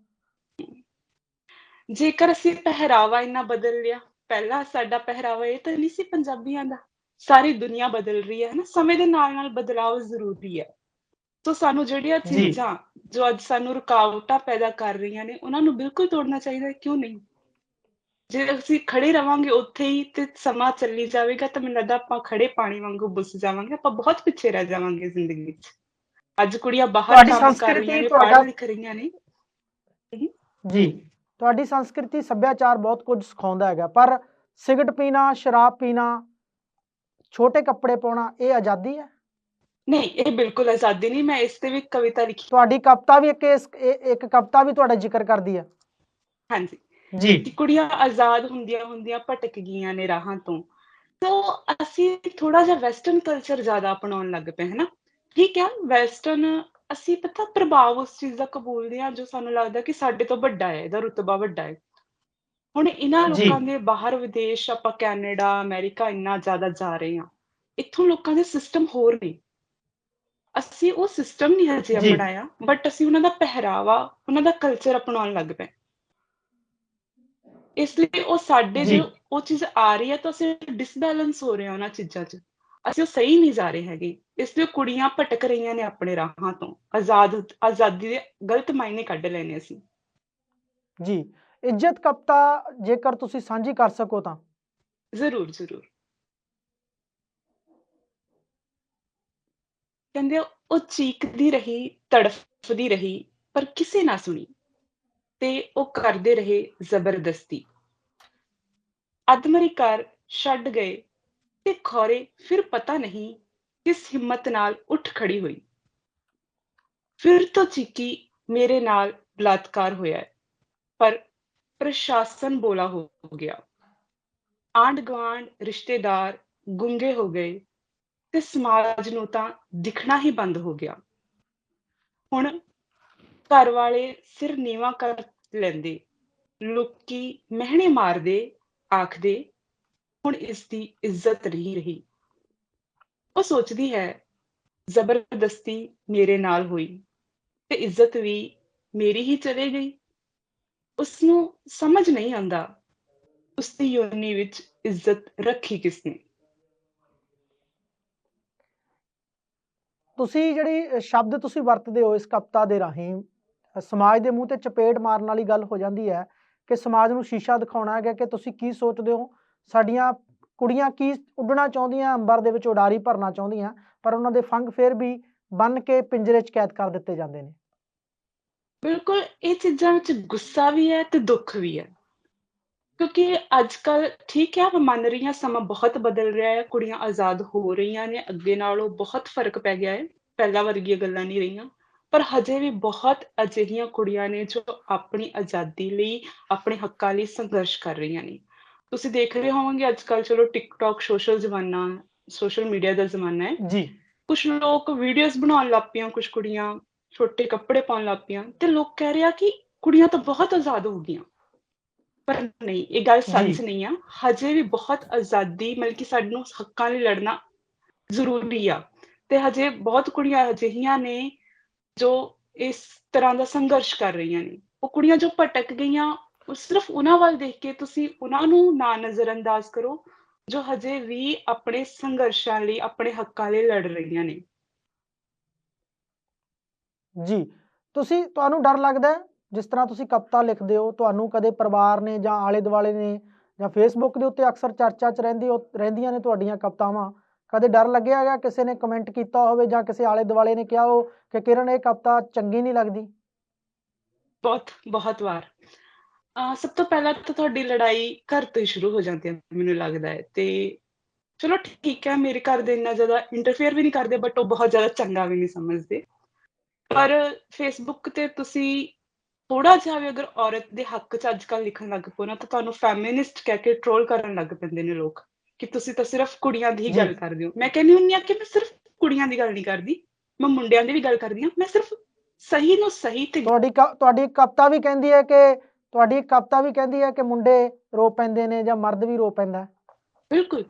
ਜੇਕਰ ਅਸੀਂ ਪਹਿਰਾਵਾ ਇੰਨਾ ਬਦਲ ਲਿਆ ਪਹਿਲਾਂ ਸਾਡਾ ਪਹਿਰਾਵਾ ਇਹ ਤਾਂ ਨਹੀਂ ਸੀ ਪੰਜਾਬੀਆਂ ਦਾ ਸਾਰੀ ਦੁਨੀਆ ਬਦਲ ਰਹੀ ਹੈ ਨਾ ਸਮੇਂ ਦੇ ਨਾਲ ਨਾਲ ਬਦਲਾਵ ਜ਼ਰੂਰੀ ਹੈ। ਸੋ ਸਾਨੂੰ ਜਿਹੜੀਆਂ। ਚੀਜ਼ਾਂ ਜੋ ਅੱਜ ਸਾਨੂੰ ਰੁਕਾਵਟਾਂ ਪੈਦਾ ਕਰ ਰਹੀਆਂ ਨੇ ਉਹਨਾਂ ਨੂੰ ਬਿਲਕੁਲ ਤੋੜਨਾ ਚਾਹੀਦਾ ਹੈ ਕਿਉਂ ਨਹੀਂ? ਜੇ ਅਸੀਂ ਖੜੇ ਰਵਾਂਗੇ ਉੱਥੇ ਹੀ ਤੇ ਸਮਾਂ ਚੱਲੀ ਜਾਵੇਗਾ ਤਾਂ ਮੈਨੂੰ ਲੱਗਦਾ ਆਪਾਂ ਖੜੇ ਪਾਣੀ ਵਾਂਗੂ ਬੁੱਸ ਜਾਵਾਂਗੇ ਆਪਾਂ ਬਹੁਤ ਪਿੱਛੇ ਰਹਿ ਜਾਵਾਂਗੇ ਜ਼ਿੰਦਗੀ ਵਿੱਚ। ਅੱਜ ਕੁੜੀਆਂ ਬਾਹਰ ਕੰਮ ਕਰ ਰਹੀਆਂ ਨੇ ਪੜ੍ਹ ਲਿਖ ਰਹੀਆਂ ਨੇ। ਜੀ। ਤੁਹਾਡੀ ਸੰਸਕ੍ਰਿਤੀ ਸੱਭਿਆਚਾਰ ਬਹੁਤ ਕੁਝ ਸਿਖਾਉਂਦਾ ਹੈਗਾ ਪਰ ਸਿਗਰਟ ਪੀਣਾ ਸ਼ਰਾਬ ਪੀਣਾ ਛੋਟੇ ਕੱਪੜੇ ਪਾਉਣਾ ਇਹ ਆਜ਼ਾਦੀ ਹੈ? ਨਹੀਂ ਇਹ ਬਿਲਕੁਲ ਆਜ਼ਾਦੀ ਨਹੀਂ ਮੈਂ ਇਸ ਤੇ ਵੀ ਕਵਿਤਾ ਲਿਖੀ। ਤੁਹਾਡੀ ਕਵਿਤਾ ਵੀ ਇੱਕ ਇੱਕ ਕਵਿਤਾ ਵੀ ਤੁਹਾਡਾ ਜ਼ਿਕਰ ਕਰਦੀ ਹੈ। ਹਾਂਜੀ। ਜੀ। ਕਿ ਕੁੜੀਆਂ ਆਜ਼ਾਦ ਹੁੰਦੀਆਂ ਹੁੰਦੀਆਂ ਭਟਕ ਗਈਆਂ ਨੇ ਰਾਹਾਂ ਤੋਂ। ਸੋ ਅਸੀਂ ਥੋੜਾ ਜਿਹਾ ਵੈਸਟਰਨ ਕਲਚਰ ਜ਼ਿਆਦਾ ਅਪਣਾਉਣ ਲੱਗ ਪਏ ਹਨਾ? ਠੀਕ ਹੈ ਵੈਸਟਰਨ ਅਸੀਂ ਪਤਾ ਪ੍ਰਭਾਵ ਉਸ ਚੀਜ਼ ਦਾ ਕਬੂਲਦੇ ਹਾਂ ਜੋ ਸਾਨੂੰ ਲੱਗਦਾ ਕਿ ਸਾਡੇ ਤੋਂ ਵੱਡਾ ਹੈ ਇਹਦਾ ਰੁਤਬਾ ਵੱਡਾ ਹੈ। ਹੁਣ ਇਹਨਾਂ। ਲੋਕਾਂ ਦੇ ਬਾਹਰ ਵਿਦੇਸ਼ ਆਪਾਂ ਕੈਨੇਡਾ ਅਮਰੀਕਾ ਇੰਨਾ ਜ਼ਿਆਦਾ ਜਾ ਰਹੇ ਹਾਂ। ਇੱਥੋਂ ਲੋਕਾਂ ਦੇ ਸਿਸਟਮ ਹੋਰ ਨੇ। ਅਸੀਂ ਉਹ ਸਿਸਟਮ ਨਹੀਂ ਹਜੇ। ਅਪਣਾਇਆ ਬਟ ਅਸੀਂ ਉਹਨਾਂ ਦਾ ਪਹਿਰਾਵਾ ਉਹਨਾਂ ਦਾ ਕਲਚਰ ਅਪਣਾਉਣ ਲੱਗ ਪਏ। ਇਸ ਲਈ ਉਹ ਸਾਡੇ ਜੀ। ਉਹ ਚੀਜ਼ ਆ ਰਹੀ ਹੈ ਤਾਂ ਅਸੀਂ ਡਿਸਬੈਲੈਂਸ ਹੋ ਰਹੇ ਹਾਂ ਉਹਨਾਂ ਚੀਜ਼ਾਂ 'ਚ। ਅਸੀਂ ਉਹ ਸਹੀ ਨਹੀਂ ਜਾ ਰਹੇ ਹੈਗੇ। ਇਸ ਲਈ ਕੁੜੀਆਂ ਭਟਕ ਰਹੀਆਂ ਨੇ ਆਪਣੇ ਰਾਹਾਂ ਤੋਂ। ਆਜ਼ਾਦ ਆਜ਼ਾਦੀ ਦੇ ਗਲਤ ਮਾਇਨੇ ਕੱਢ ਲੈਣੇ ਅਸੀਂ। ਜੀ। ਇੱਜ਼ਤ ਕਵਿਤਾ ਜੇਕਰ ਤੁਸੀਂ ਸਾਂਝੀ ਕਰ ਸਕੋ ਤਾਂ। ਜ਼ਰੂਰ ਜ਼ਰੂਰ। ਕਹਿੰਦੇ ਉਹ ਚੀਕਦੀ ਰਹੀ ਤੜਫਦੀ ਰਹੀ ਪਰ ਕਿਸੇ ਨਾ ਸੁਣੀ। ਤੇ ਉਹ ਕਰਦੇ ਰਹੇ ਜ਼ਬਰਦਸਤੀ। ਅਦਮਰੀ ਕਰ ਛੱਡ ਗਏ ਤੇ ਖੌਰੇ ਫਿਰ ਪਤਾ ਨਹੀਂ ਕਿਸ ਹਿੰਮਤ ਨਾਲ ਉੱਠ ਖੜੀ ਹੋਈ। ਫਿਰ ਤੋਂ ਚੀਕੀ ਮੇਰੇ ਨਾਲ ਬਲਾਤਕਾਰ ਹੋਇਆ ਪਰ ਪ੍ਰਸ਼ਾਸਨ ਬੋਲਾ ਹੋ ਗਿਆ। ਆਂਢ ਗੁਆਂਢ ਰਿਸ਼ਤੇਦਾਰ ਗੁੰਗੇ ਹੋ ਗਏ ਤੇ ਸਮਾਜ ਨੂੰ ਤਾਂ ਦਿਖਣਾ ਹੀ ਬੰਦ ਹੋ ਗਿਆ। ਹੁਣ ਘਰ ਵਾਲੇ ਸਿਰ ਨੀਵਾ ਕਰ ਲੈਂਦੇ। ਲੋਕੀ ਮਹਿਣੇ ਮਾਰਦੇ, ਆਖਦੇ, ਹੁਣ ਇਸ ਦੀ ਇੱਜ਼ਤ ਨਹੀਂ ਰਹੀ। ਉਹ ਸੋਚਦੀ ਹੈ, ਜ਼ਬਰਦਸਤੀ ਮੇਰੇ ਨਾਲ ਹੋਈ ਤੇ ਇੱਜ਼ਤ ਵੀ ਮੇਰੀ ਹੀ ਚਲੇ ਗਈ। ਉਸ ਨੂੰ ਸਮਝ ਨਹੀਂ ਆਉਂਦਾ ਉਸ ਦੀ ਯੋਨੀ ਵਿੱਚ ਇੱਜ਼ਤ ਰੱਖੀ ਕਿਸਨੇ। ਤੁਸੀਂ ਜਿਹੜੀ ਸ਼ਬਦ ਤੁਸੀਂ ਵਰਤਦੇ ਹੋ ਇਸ ਕਵਿਤਾ ਦੇ ਰਾਹੀਂ ਸਮਾਜ ਦੇ ਮੂੰਹ ਤੇ ਚਪੇੜ ਮਾਰਨ ਵਾਲੀ ਗੱਲ ਹੋ ਜਾਂਦੀ ਹੈ ਕਿ ਸਮਾਜ ਨੂੰ ਸ਼ੀਸ਼ਾ ਦਿਖਾਉਣਾ ਹੈਗਾ ਕਿ ਤੁਸੀਂ ਕੀ ਸੋਚਦੇ ਹੋ? ਸਾਡੀਆਂ ਕੁੜੀਆਂ ਕੀ ਉੱਡਣਾ ਚਾਹੁੰਦੀਆਂ, ਅੰਬਰ ਦੇ ਵਿੱਚ ਉਡਾਰੀ ਭਰਨਾ ਚਾਹੁੰਦੀਆਂ, ਪਰ ਉਹਨਾਂ ਦੇ ਫੰਗ ਫੇਰ ਵੀ ਬੰਨ ਕੇ ਪਿੰਜਰੇ 'ਚ ਕੈਦ ਕਰ ਦਿੱਤੇ ਜਾਂਦੇ ਨੇ। ਬਿਲਕੁਲ, ਇਹ ਚੀਜ਼ਾਂ ਵਿੱਚ ਗੁੱਸਾ ਵੀ ਹੈ ਤੇ ਦੁੱਖ ਵੀ ਹੈ। ਕਿਉਂਕਿ ਅੱਜ ਕੱਲ ਠੀਕ ਹੈ ਮੈਂ ਮੰਨ ਰਹੀ ਹਾਂ ਸਮਾਂ ਬਹੁਤ ਬਦਲ ਰਿਹਾ ਹੈ, ਕੁੜੀਆਂ ਆਜ਼ਾਦ ਹੋ ਰਹੀਆਂ ਨੇ, ਅੱਗੇ ਨਾਲੋਂ ਬਹੁਤ ਫ਼ਰਕ ਪੈ ਗਿਆ ਹੈ। ਪਹਿਲਾਂ ਵਰਗੀਆਂ ਗੱਲਾਂ ਨਹੀਂ ਰਹੀਆਂ। ਪਰ ਹਜੇ ਵੀ ਬਹੁਤ ਅਜਿਹੀਆਂ ਕੁੜੀਆਂ ਨੇ ਜੋ ਆਪਣੀ ਆਜ਼ਾਦੀ ਲਈ ਆਪਣੇ ਹੱਕਾਂ ਲਈ ਸੰਘਰਸ਼ ਕਰ ਰਹੀਆਂ ਨੇ। ਤੁਸੀਂ ਦੇਖ ਰਹੇ ਹੋਵੋਗੇ ਅੱਜ ਕੱਲ ਚਲੋ ਟਿਕਟੌਕ ਸੋਸ਼ਲ ਜ਼ਮਾਨਾ ਸੋਸ਼ਲ ਮੀਡੀਆ ਦਾ ਜ਼ਮਾਨਾ ਹੈ। ਜੀ। ਕੁਝ ਲੋਕ ਵੀਡੀਓਜ਼ ਬਣਾਉਣ ਲੱਗ ਪਈਆਂ ਕੁਝ ਕੁੜੀਆਂ ਛੋਟੇ ਕੱਪੜੇ ਪਾਉਣ ਲੱਗ ਪਈਆਂ ਤੇ ਲੋਕ ਕਹਿ ਰਹੇ ਆ ਕਿ ਕੁੜੀਆਂ ਤਾਂ ਬਹੁਤ ਆਜ਼ਾਦ ਹੋ ਗਈਆਂ। ਪਰ ਨਹੀਂ ਇਹ ਗੱਲ ਸੱਚ। ਨਹੀਂ ਆ। ਹਜੇ ਵੀ ਬਹੁਤ ਆਜ਼ਾਦੀ ਮਤਲਬ ਕਿ ਸਾਨੂੰ ਹੱਕਾਂ ਲਈ ਲੜਨਾ ਜ਼ਰੂਰੀ ਆ। ਤੇ ਹਜੇ ਬਹੁਤ ਕੁੜੀਆਂ ਅਜਿਹੀਆਂ ਨੇ ਜੋ ਇਸ ਤਰ੍ਹਾਂ ਦਾ ਸੰਘਰਸ਼ ਕਰ ਰਹੀਆਂ ਨੇ, ਉਹ ਕੁੜੀਆਂ ਜੋ ਭਟਕ ਗਈਆਂ, ਉਹ ਸਿਰਫ ਉਹਨਾਂ ਵੱਲ ਦੇਖ ਕੇ ਤੁਸੀਂ ਉਹਨਾਂ ਨੂੰ ਨਾ ਨਜ਼ਰਅੰਦਾਜ਼ ਕਰੋ, ਜੋ ਹਜੇ ਵੀ ਆਪਣੇ ਸੰਘਰਸ਼ਾਂ ਲਈ, ਆਪਣੇ ਹੱਕਾਂ ਲਈ ਲੜ ਰਹੀਆਂ ਨੇ। ਜੀ, ਤੁਸੀਂ, ਤੁਹਾਨੂੰ ਡਰ ਲੱਗਦਾ ਜਿਸ ਤਰ੍ਹਾਂ ਤੁਸੀਂ ਕਵਿਤਾ ਲਿਖਦੇ ਹੋ, ਤੁਹਾਨੂੰ ਕਦੇ ਪਰਿਵਾਰ ਨੇ ਜਾਂ ਆਲੇ ਦੁਆਲੇ ਨੇ ਜਾਂ ਫੇਸਬੁੱਕ ਦੇ ਉੱਤੇ ਅਕਸਰ ਚਰਚਾ 'ਚ ਰਹਿੰਦੀ ਰਹਿੰਦੀਆਂ ਨੇ ਤੁਹਾਡੀਆਂ ਕਵਿਤਾਵਾਂ ਕਦੇ ਡਰ ਲੱਗਿਆ ਹੈਗਾ? ਕਿਸੇ ਨੇ ਕਮੈਂਟ ਕੀਤਾ ਹੋਵੇ ਜਾਂ ਕਿਸੇ ਆਲੇ ਦੁਆਲੇ ਨੇ ਕਿਹਾ ਹੋ ਕਿ ਕਿਰਨ, ਇਹ ਕਵਿਤਾ ਚੰਗੀ ਨਹੀਂ ਲੱਗਦੀ? ਬਹੁਤ ਬਹੁਤ ਵਾਰ। ਸਭ ਤੋਂ ਪਹਿਲਾਂ ਤਾਂ ਤੁਹਾਡੀ ਲੜਾਈ ਘਰ ਤੋਂ ਹੀ ਸ਼ੁਰੂ ਹੋ ਜਾਂਦੀ ਹੈ, ਮੈਨੂੰ ਲੱਗਦਾ ਹੈ। ਤੇ ਚਲੋ ਠੀਕ ਹੈ, ਮੇਰੇ ਘਰ ਦੇ ਇੰਨਾ ਜ਼ਿਆਦਾ ਇੰਟਰਫੇਅਰ ਵੀ ਨਹੀਂ ਕਰਦੇ ਬਟ ਉਹ ਬਹੁਤ ਜ਼ਿਆਦਾ ਚੰਗਾ ਵੀ ਨਹੀਂ ਸਮਝਦੇ। ਪਰ ਫੇਸਬੁੱਕ ਤੇ ਤੁਸੀਂ ਥੋੜਾ ਜਿਹਾ ਵੀ ਅਗਰ ਔਰਤ ਦੇ ਹੱਕ 'ਚ ਅੱਜ ਕੱਲ੍ਹ ਲਿਖਣ ਲੱਗ ਪਓ ਨਾ, ਤਾਂ ਤੁਹਾਨੂੰ ਫੈਮਿਨਿਸਟ ਕਹਿ ਕੇ ਟ੍ਰੋਲ ਕਰਨ ਲੱਗ ਪੈਂਦੇ ਨੇ ਲੋਕ। ਕਿ ਤੁਸੀਂ ਤਾਂ ਸਿਰਫ ਕੁੜੀਆਂ ਦੀ ਹੀ। ਗੱਲ ਕਰਦੇ ਹੋ। ਮੈਂ ਕਹਿੰਦੀ ਹੁੰਦੀ ਆ ਕਿ ਮੈਂ ਸਿਰਫ ਕੁੜੀਆਂ ਦੀ ਗੱਲ ਨਹੀਂ ਕਰਦੀ। ਮੈਂ ਮੁੰਡਿਆਂ ਦੀ ਵੀ ਗੱਲ ਕਰਦੀ ਹਾਂ। ਮੈਂ ਸਿਰਫ ਸਹੀ ਨੂੰ ਸਹੀ ਤੇ ਤੁਹਾਡੀ ਤੁਹਾਡੀ ਕਵਿਤਾ ਵੀ ਕਹਿੰਦੀ ਹੈ ਕਿ ਤੁਹਾਡੀ ਕਵਿਤਾ ਵੀ ਕਹਿੰਦੀ ਹੈ ਕਿ ਮੁੰਡੇ ਰੋ ਪੈਂਦੇ ਨੇ ਜਾਂ ਮਰਦ ਵੀ ਰੋ ਪੈਂਦਾ। ਬਿਲਕੁਲ।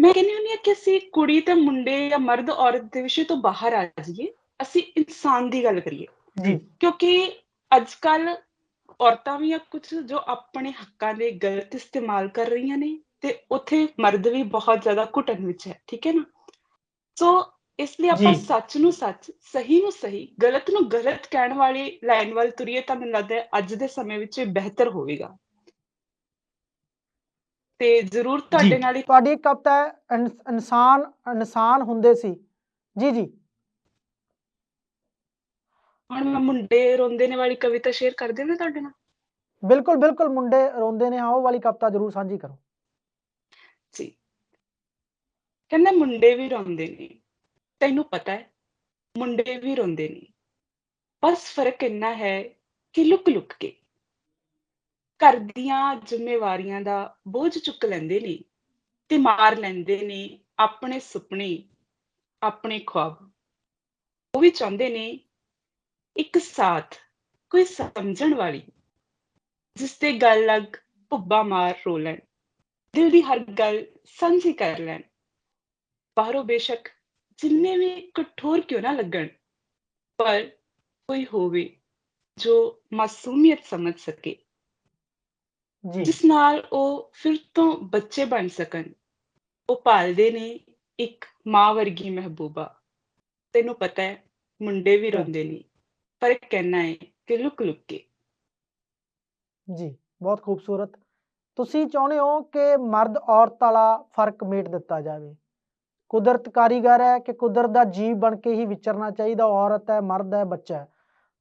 ਮੈਂ ਕਹਿੰਦੀ ਹੁੰਦੀ ਹਾਂ ਕਿ ਅਸੀਂ ਕੁੜੀ ਤੇ ਮੁੰਡੇ ਜਾਂ ਮਰਦ ਔਰਤ ਦੇ ਵਿਸ਼ੇ ਤੋਂ ਬਾਹਰ ਆ ਜਾਈਏ। ਅਸੀਂ ਇਨਸਾਨ ਦੀ ਗੱਲ ਕਰੀਏ। ਜੀ। ਕਿਉਂਕਿ ਅੱਜ ਕੱਲ ਔਰਤਾਂ ਵੀ ਆ ਕੁਝ ਜੋ ਆਪਣੇ ਹੱਕਾਂ ਦੇ ਗਲਤ ਇਸਤੇਮਾਲ ਕਰ ਰਹੀਆਂ ਨੇ। ਤੇ ਉੱਥੇ ਮਰਦ ਵੀ ਬਹੁਤ ਜ਼ਿਆਦਾ ਘੁਟਨ ਵਿੱਚ ਹੈ ਠੀਕ ਹੈ ਨਾ? ਸੋ ਇਸ ਲਈ ਆਪਾਂ। ਸੱਚ ਨੂੰ ਸੱਚ ਸਹੀ ਨੂੰ ਸਹੀ ਗਲਤ ਨੂੰ ਗਲਤ ਕਹਿਣ ਵਾਲੀ ਲਾਈਨ ਵੱਲ ਤੁਰੀਏ ਤਾਂ ਮੈਨੂੰ ਲੱਗਦਾ ਹੈ ਅੱਜ ਦੇ ਸਮੇਂ ਵਿੱਚ ਇਹ ਬਿਹਤਰ ਹੋਵੇਗਾ। ਤੇ ਜ਼ਰੂਰ ਤੁਹਾਡੇ ਨਾਲ ਇੱਕ ਤੁਹਾਡੀ ਕਵਿਤਾ ਹੈ ਇਨਸ- ਇਨਸਾਨ ਇਨਸਾਨ ਹੁੰਦੇ ਸੀ। ਜੀ ਜੀ। ਹੁਣ ਮੈਂ ਮੁੰਡੇ ਰੋਂਦੇ ਨੇ ਵਾਲੀ ਕਵਿਤਾ ਸ਼ੇਅਰ ਕਰ ਦੇਵਾਂ ਤੁਹਾਡੇ ਨਾਲ? ਬਿਲਕੁਲ ਬਿਲਕੁਲ ਮੁੰਡੇ ਰੋਂਦੇ ਨੇ ਹਾਂ ਉਹ ਵਾਲੀ ਕਵਿਤਾ ਜ਼ਰੂਰ ਸਾਂਝੀ ਕਰੋ। ਜੀ ਕਹਿੰਦਾ ਮੁੰਡੇ ਵੀ ਰੋਂਦੇ ਨੇ। ਤੈਨੂੰ ਪਤਾ ਹੈ, ਮੁੰਡੇ ਵੀ ਰੋਂਦੇ ਨੇ। ਬਸ ਫ਼ਰਕ ਇੰਨਾ ਹੈ ਕਿ ਲੁਕ ਲੁਕ ਕੇ। ਘਰ ਦੀਆਂ ਜ਼ਿੰਮੇਵਾਰੀਆਂ ਦਾ ਬੋਝ ਚੁੱਕ ਲੈਂਦੇ ਨੇ ਤੇ ਮਾਰ ਲੈਂਦੇ ਨੇ ਆਪਣੇ ਸੁਪਨੇ, ਆਪਣੇ ਖੁਆਬ। ਉਹ ਵੀ ਚਾਹੁੰਦੇ ਨੇ ਇੱਕ ਸਾਥ, ਕੋਈ ਸਮਝਣ ਵਾਲੀ, ਜਿਸ ਤੇ ਗੱਲ ਲੱਗ ਭੁੱਬਾ ਮਾਰ ਰੋ ਲੈਣ। ਦਿਲ ਦੀ ਹਰ ਗੱਲ ਸਾਂਝੀ ਕਰ ਲੈਣ ਬਾਹਰੋਂ ਬੇਸ਼ੱਕ ਜਿੰਨੇ ਵੀ ਕਠੋਰ ਕਿਉਂ ਨਾ ਲੱਗਣ ਪਰ ਕੋਈ ਹੋਵੇ ਜੋ ਮਾਸੂਮੀਅਤ ਸਮਝ ਸਕੇ ਜੀ ਜਿਸ ਨਾਲ ਉਹ ਫਿਰ ਤੋਂ ਬੱਚੇ ਬਣ ਸਕਣ ਉਹ ਪਾਲਦੇ ਨੇ ਇੱਕ ਮਾਂ ਵਰਗੀ ਮਹਿਬੂਬਾ ਤੈਨੂੰ ਪਤਾ ਹੈ ਮੁੰਡੇ ਵੀ ਰੋਂਦੇ ਨੇ ਪਰ ਕਹਿਣਾ ਹੈ ਕਿ ਲੁਕ ਲੁਕ ਕੇ ਜੀ ਬਹੁਤ ਖੂਬਸੂਰਤ ਤੁਸੀਂ ਚਾਹੁੰਦੇ ਹੋ ਕਿ ਮਰਦ ਔਰਤ ਵਾਲਾ ਫ਼ਰਕ ਮੇਟ ਦਿੱਤਾ ਜਾਵੇ? ਕੁਦਰਤ ਕਾਰੀਗਰ ਹੈ ਕਿ ਕੁਦਰਤ ਦਾ ਜੀਵ ਬਣ ਕੇ ਹੀ ਵਿਚਰਨਾ ਚਾਹੀਦਾ, ਔਰਤ ਹੈ, ਮਰਦ ਹੈ, ਬੱਚਾ ਹੈ।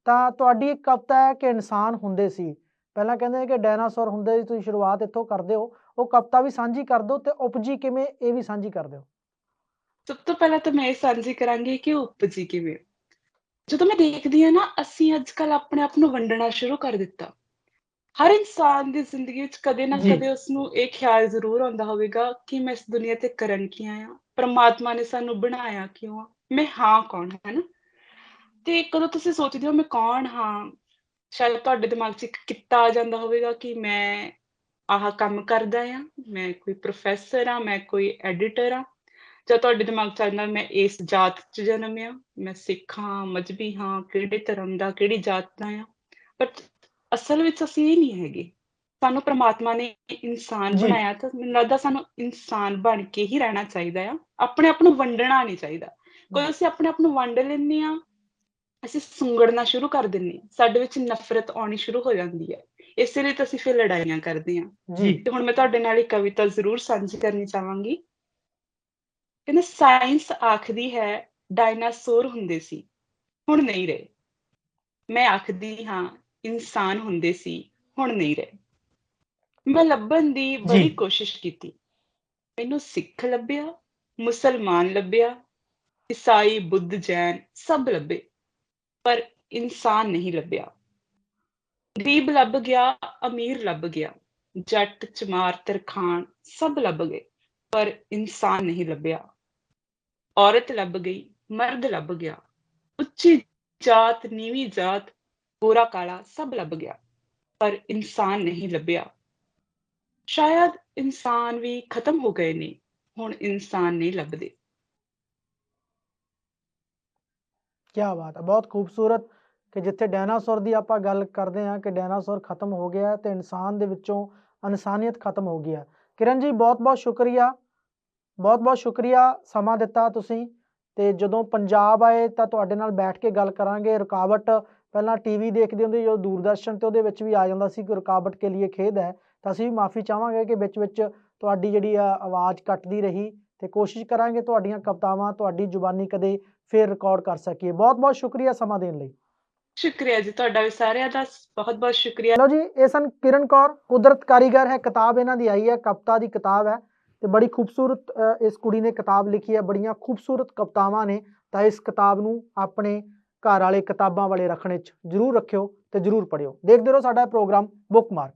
ਤਾਂ ਤੁਹਾਡੀ ਇੱਕ ਕਵਿਤਾ ਹੈ ਕਿ ਇਨਸਾਨ ਹੁੰਦੇ ਸੀ। ਪਹਿਲਾਂ ਕਹਿੰਦੇ ਨੇ ਕਿ ਡਾਇਨਾਸੌਰ ਹੁੰਦੇ ਸੀ, ਤੁਸੀਂ ਸ਼ੁਰੂਆਤ ਇੱਥੋਂ ਕਰਦੇ ਹੋ। ਉਹ ਕਵਿਤਾ ਵੀ ਸਾਂਝੀ ਕਰ ਦਿਓ ਤੇ ਉਪਜੀ ਕਿਵੇਂ, ਇਹ ਵੀ ਸਾਂਝੀ ਕਰ ਦਿਓ। ਸਭ ਤੋਂ ਪਹਿਲਾਂ ਤਾਂ ਮੈਂ ਇਹ ਸਾਂਝੀ ਕਰਾਂਗੀ ਕਿ ਉਪਜੀ ਕਿਵੇਂ। ਜਦੋਂ ਮੈਂ ਦੇਖਦੀ ਹਾਂ ਨਾ, ਅਸੀਂ ਅੱਜ ਕੱਲ ਆਪਣੇ ਆਪ ਨੂੰ ਵੰਡਣਾ ਸ਼ੁਰੂ ਕਰ ਦਿੱਤਾ। ਹਰ ਇਨਸਾਨ ਦੀ ਜ਼ਿੰਦਗੀ ਵਿੱਚ ਕਦੇ ਨਾ ਜੀ। ਕਦੇ ਉਸ ਨੂੰ ਇਹ ਖਿਆਲ ਜ਼ਰੂਰ ਆਉਂਦਾ ਹੋਵੇਗਾ ਕਿ ਮੈਂ ਇਸ ਦੁਨੀਆ ਤੇ ਕਰਨ ਕੀ ਆਇਆ ਪਰਮਾਤਮਾ ਨੇ ਸਾਨੂੰ ਬਣਾਇਆ ਕਿਉਂ ਆ ਮੈਂ ਹਾਂ ਕੌਣ ਹੈ ਨਾ ਤੇ ਕਦੋਂ ਤੁਸੀਂ ਸੋਚਦੇ ਹੋ ਮੈਂ ਕੌਣ ਹਾਂ ਸ਼ਾਇਦ ਤੁਹਾਡੇ ਦਿਮਾਗ 'ਚ ਇੱਕ ਕਿੱਤਾ ਆ ਜਾਂਦਾ ਹੋਵੇਗਾ ਕਿ ਮੈਂ ਆਹ ਕੰਮ ਕਰਦਾ ਆ ਮੈਂ ਕੋਈ ਪ੍ਰੋਫੈਸਰ ਆ ਮੈਂ ਕੋਈ ਐਡੀਟਰ ਆ ਜਾਂ ਤੁਹਾਡੇ ਦਿਮਾਗ 'ਚ ਆ ਜਾਂਦਾ ਮੈਂ ਇਸ ਜਾਤ 'ਚ ਜਨਮਿਆ ਮੈਂ ਸਿੱਖ ਹਾਂ ਮਜਬੀ ਹਾਂ ਕਿਹੜੇ ਧਰਮ ਦਾ ਕਿਹੜੀ ਜਾਤ ਦਾ ਆ ਪਰ ਅਸਲ ਵਿੱਚ ਅਸੀਂ ਇਹ ਨਹੀਂ ਹੈਗੇ। ਸਾਨੂੰ ਪ੍ਰਮਾਤਮਾ ਨੇ ਇਨਸਾਨ। ਬਣਾਇਆ ਤਾਂ ਮੈਨੂੰ ਲੱਗਦਾ ਸਾਨੂੰ ਇਨਸਾਨ ਬਣ ਕੇ ਹੀ ਰਹਿਣਾ ਚਾਹੀਦਾ ਆ। ਆਪਣੇ ਆਪ ਨੂੰ ਵੰਡਣਾ ਨਹੀਂ ਚਾਹੀਦਾ। ਕੋਈ ਅਸੀਂ ਆਪਣੇ ਆਪ ਨੂੰ ਵੰਡ ਲੈਂਦੇ ਆ ਅਸੀਂ ਸੁੰਗੜਨਾ ਸ਼ੁਰੂ ਕਰ ਦਿੰਦੇ ਹਾਂ। ਸਾਡੇ ਵਿੱਚ ਨਫ਼ਰਤ ਆਉਣੀ ਸ਼ੁਰੂ ਹੋ ਜਾਂਦੀ ਹੈ। ਇਸੇ ਲਈ ਤਾਂ ਅਸੀਂ ਫਿਰ ਲੜਾਈਆਂ ਕਰਦੇ ਹਾਂ। ਜੀ। ਤੇ ਹੁਣ ਮੈਂ ਤੁਹਾਡੇ ਨਾਲ ਇੱਕ ਕਵਿਤਾ ਜ਼ਰੂਰ ਸਾਂਝੀ ਕਰਨੀ ਚਾਹਾਂਗੀ। ਕਹਿੰਦੇ ਸਾਇੰਸ ਆਖਦੀ ਹੈ ਡਾਇਨਾਸੌਰ ਹੁੰਦੇ ਸੀ। ਹੁਣ ਨਹੀਂ ਰਹੇ। ਮੈਂ ਆਖਦੀ ਹਾਂ ਇਨਸਾਨ ਹੁੰਦੇ ਸੀ ਹੁਣ ਨਹੀਂ ਰਹੇ। ਮੈਂ ਲੱਭਣ ਦੀ ਬੜੀ। ਕੋਸ਼ਿਸ਼ ਕੀਤੀ। ਮੈਨੂੰ ਸਿੱਖ ਲੱਭਿਆ ਮੁਸਲਮਾਨ ਲੱਭਿਆ ਈਸਾਈ ਬੁੱਧ ਜੈਨ ਸਭ ਲੱਭੇ ਪਰ ਇਨਸਾਨ ਨਹੀਂ ਲੱਭਿਆ। ਗਰੀਬ ਲੱਭ ਗਿਆ ਅਮੀਰ ਲੱਭ ਗਿਆ ਜੱਟ ਚਮਾਰ ਤਰਖਾਣ ਸਭ ਲੱਭ ਗਏ ਪਰ ਇਨਸਾਨ ਨਹੀਂ ਲੱਭਿਆ। ਔਰਤ ਲੱਭ ਗਈ ਮਰਦ ਲੱਭ ਗਿਆ ਉੱਚੀ ਜਾਤ ਨੀਵੀਂ ਜਾਤ ਗੋਰਾ ਕਾਲਾ ਸਭ ਲੱਭ ਗਿਆ, ਪਰ ਇਨਸਾਨ ਨਹੀਂ ਲੱਭਿਆ। ਸ਼ਾਇਦ ਇਨਸਾਨ ਵੀ ਖਤਮ ਹੋ ਗਏ ਨੇ, ਹੁਣ ਇਨਸਾਨ ਨਹੀਂ ਲੱਭਦੇ। ਕੀ ਬਾਤ ਹੈ ਬਹੁਤ ਖੂਬਸੂਰਤ ਕਿ ਜਿੱਥੇ ਡਾਇਨਾਸੌਰ ਦੀ ਆਪਾਂ ਗੱਲ ਕਰਦੇ ਹਾਂ ਕਿ ਡਾਇਨਾਸੌਰ ਖਤਮ ਹੋ ਗਿਆ ਤੇ ਇਨਸਾਨ ਦੇ ਵਿੱਚੋਂ ਇਨਸਾਨੀਅਤ ਖਤਮ ਹੋ ਗਈ ਹੈ ਕਿਰਨ ਜੀ, ਬਹੁਤ ਬਹੁਤ ਸ਼ੁਕਰੀਆ, ਬਹੁਤ ਬਹੁਤ ਸ਼ੁਕਰੀਆ ਸਮਾਂ ਦਿੱਤਾ ਤੁਸੀਂ ਤੇ ਜਦੋਂ ਪੰਜਾਬ ਆਏ ਤਾਂ ਤੁਹਾਡੇ ਨਾਲ ਬੈਠ ਕੇ ਗੱਲ ਕਰਾਂਗੇ, ਰੁਕਾਵਟ ਪਹਿਲਾਂ ਟੀਵੀ ਦੇਖਦੇ ਹੁੰਦੇ ਜੋ ਦੂਰਦਰਸ਼ਨ ਤੇ ਉਹਦੇ ਵਿੱਚ ਵੀ ਆ ਜਾਂਦਾ ਸੀ ਕਿ ਰੁਕਾਵਟ ਕੇ ਲਈ ਖੇਦ ਹੈ ਤਾਂ ਅਸੀਂ ਵੀ ਮਾਫੀ ਚਾਹਾਂਗੇ ਕਿ ਵਿੱਚ ਵਿੱਚ ਤੁਹਾਡੀ ਜਿਹੜੀ ਆ ਆਵਾਜ਼ ਕੱਟਦੀ ਰਹੀ ਤੇ ਕੋਸ਼ਿਸ਼ ਕਰਾਂਗੇ ਤੁਹਾਡੀਆਂ ਕਵਿਤਾਵਾਂ ਤੁਹਾਡੀ ਜ਼ੁਬਾਨੀ ਕਦੇ ਫਿਰ ਰਿਕਾਰਡ ਕਰ ਸਕੀਏ। ਬਹੁਤ ਬਹੁਤ ਸ਼ੁਕਰੀਆ ਸਮਾਂ ਦੇਣ ਲਈ। ਸ਼ੁਕਰੀਆ ਜੀ ਤੁਹਾਡਾ ਵੀ ਸਾਰਿਆਂ ਦਾ ਬਹੁਤ ਬਹੁਤ ਸ਼ੁਕਰੀਆ। ਲਓ ਜੀ ਇਹ ਸਨ ਕਿਰਨ ਕੌਰ ਕੁਦਰਤ ਕਾਰੀਗਰ ਹੈ ਕਿਤਾਬ ਇਹਨਾਂ ਦੀ ਆਈ ਹੈ ਕਵਿਤਾ ਦੀ ਕਿਤਾਬ ਹੈ ਤੇ ਬੜੀ ਖੂਬਸੂਰਤ ਇਸ ਕੁੜੀ ਨੇ ਕਿਤਾਬ ਲਿਖੀ ਹੈ ਬੜੀਆਂ ਖੂਬਸੂਰਤ ਕਵਿਤਾਵਾਂ ਨੇ ਤਾਂ ਇਸ ਕਿਤਾਬ ਨੂੰ ਆਪਣੇ ਘਰ ਵਾਲੇ ਕਿਤਾਬਾਂ ਵਾਲੇ ਰੱਖਣੇ 'ਚ ਜ਼ਰੂਰ ਰੱਖਿਓ ਤੇ ਜ਼ਰੂਰ ਪੜ੍ਹਿਓ। ਦੇਖਦੇ ਰਹੋ ਸਾਡਾ ਇਹ ਪ੍ਰੋਗਰਾਮ ਬੁੱਕਮਾਰਕ